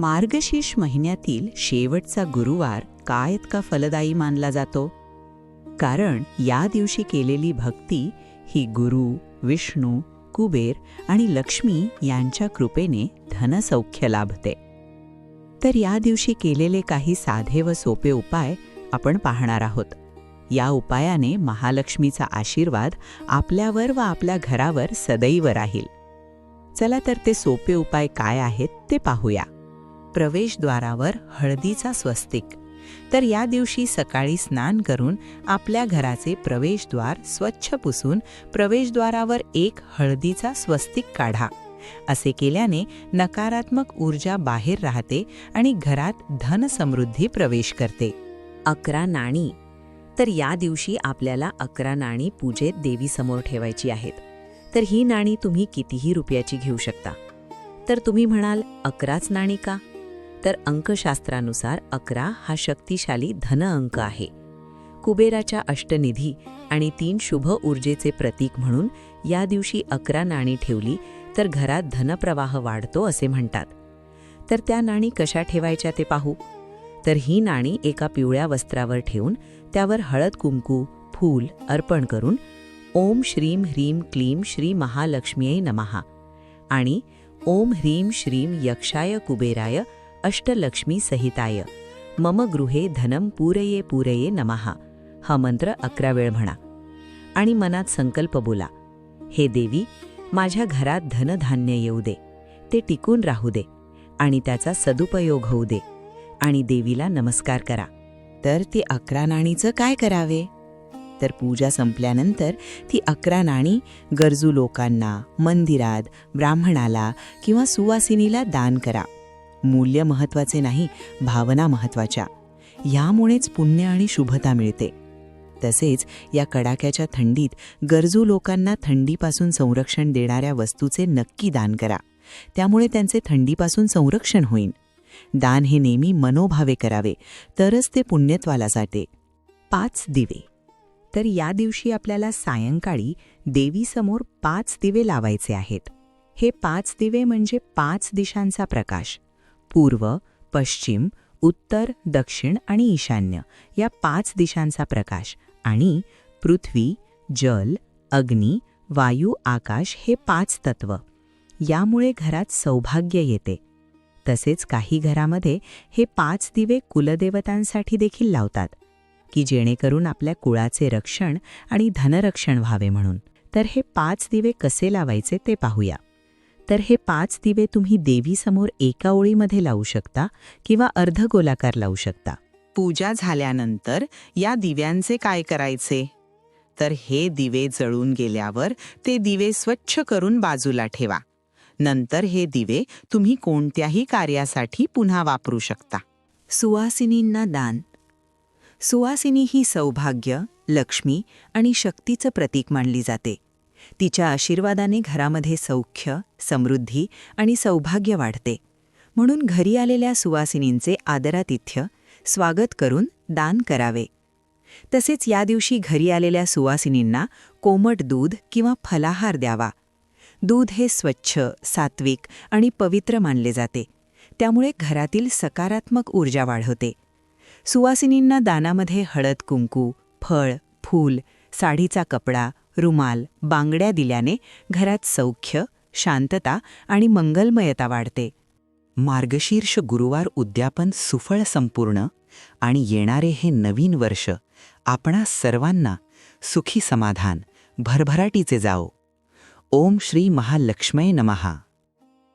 मार्गशीर्ष महिन्यातील शेवटचा गुरुवार का इतका फलदायी मानला जातो? कारण या दिवशी केलेली भक्ती ही गुरु विष्णू कुबेर आणि लक्ष्मी यांच्या कृपेने धनसौख्य लाभते. तर या दिवशी केलेले काही साधे व सोपे उपाय आपण पाहणार आहोत. या उपायाने महालक्ष्मीचा आशीर्वाद आपल्यावर व आपल्या घरावर सदैव राहील. चला तर ते सोपे उपाय काय आहेत ते पाहूया. प्रवेशद्वारावर हळदीचा स्वस्तिक. तर या दिवशी सकाळी स्नान करून आपल्या घराचे प्रवेशद्वार स्वच्छ पुसून प्रवेशद्वारावर एक हळदीचा स्वस्तिक काढा. असे केल्याने नकारात्मक ऊर्जा बाहेर राहते आणि घरात धनसमृद्धी प्रवेश करते. अकरा नाणी. तर या दिवशी आपल्याला अकरा नाणी पूजेत देवीसमोर ठेवायची आहेत. तर ही नाणी तुम्ही कितीही रुपयाची घेऊ शकता. तर तुम्ही म्हणाल अकराच नाणी का? तर अंकशास्त्रानुसार अकरा हा शक्तिशाली धन अंक आहे. कुबेराच्या अष्टनिधी आणि तीन शुभ ऊर्जेचे प्रतीक म्हणून या दिवशी अकरा नाणी ठेवली तर घरात धनप्रवाह वाढतो असे म्हणतात. तर त्या नाणी कशा ठेवायच्या ते पाहू? तर ही नाणी एका पिवळ्या वस्त्रावर ठेवून त्यावर हळद कुंकू फूल अर्पण करून ओम श्रीम ह्रीम क्लीम श्री महालक्ष्मीये नमहा आणि ओम ह्रीम श्रीम यक्षाय कुबेराय अष्टलक्ष्मी सहिताय. मम गृहे धनम पूरये पूरये नमहा हा मंत्र अकरा वेळ म्हणा. आणि मनात संकल्प बोला. हे देवी माझ्या घरात धनधान्य येऊ दे. ते टिकून राहू दे. आणि त्याचा सदुपयोग होऊ दे. आणि देवीला नमस्कार करा. तर ती अकरा नाणीचं काय करावे? तर पूजा संपल्यानंतर ती अकरा नाणी गरजू लोकांना मंदिरात ब्राह्मणाला किंवा सुवासिनीला दान करा. मूल्य महत्त्वाचे नाही भावना महत्त्वाच्या. यामुळेच पुण्य आणि शुभता मिळते. तसेच या कडाक्याच्या थंडीत गरजू लोकांना थंडीपासून संरक्षण देणाऱ्या वस्तूचे नक्की दान करा. त्यामुळे त्यांचे थंडीपासून संरक्षण होईल दान हे नेहमी मनोभावे करावे तरच ते पुण्यत्वाला जाते. पाच दिवे. तर या दिवशी आपल्याला सायंकाळी देवीसमोर पाच दिवे लावायचे आहेत. हे पाच दिवे म्हणजे पाच दिशांचा प्रकाश. पूर्व पश्चिम उत्तर दक्षिण आणि ईशान्य या पाच दिशांचा प्रकाश आणि पृथ्वी जल अग्नी वायू आकाश हे पाच तत्व. यामुळे घरात सौभाग्य येते. तसेच काही घरामध्ये हे पाच दिवे कुलदेवतांसाठी देखील लावतात की जेणेकरून आपल्या कुळाचे रक्षण आणि धनरक्षण व्हावे म्हणून. तर हे पाच दिवे कसे लावायचे ते पाहूया. तर हे पाच दिवे तुम्ही देवीसमोर एका ओळीमध्ये लावू शकता किंवा अर्धगोलाकार लावू शकता. पूजा झाल्यानंतर या दिव्यांचे काय करायचे? तर हे दिवे जळून गेल्यावर ते दिवे स्वच्छ करून बाजूला ठेवा. नंतर हे दिवे तुम्ही कोणत्याही कार्यासाठी पुन्हा वापरू शकता. सुवासिनींना दान. सुवासिनी ही सौभाग्य लक्ष्मी आणि शक्तीचं प्रतीक मानली जाते. तिच्या आशीर्वादाने घरामध्ये सौख्य समृद्धी आणि सौभाग्य वाढते. म्हणून घरी आलेल्या सुवासिनींचे आदरातिथ्य स्वागत करून दान करावे. तसेच या दिवशी घरी आलेल्या सुवासिनींना कोमट दूध किंवा फलाहार द्यावा. दूध हे स्वच्छ सात्विक आणि पवित्र मानले जाते. त्यामुळे घरातील सकारात्मक ऊर्जा वाढवते. सुवासिनींना दानामध्ये हळद कुंकू फळ फूल साडीचा कपडा रुमाल बांगड्या दिल्याने घरात सौख्य शांतता आणि मंगलमयता वाढते. मार्गशीर्ष गुरुवार उद्यापन सुफळ संपूर्ण आणि येणारे हे नवीन वर्ष आपणा सर्वांना सुखी समाधान भरभराटीचे जाओ ओम श्री महालक्ष्मय नमहा.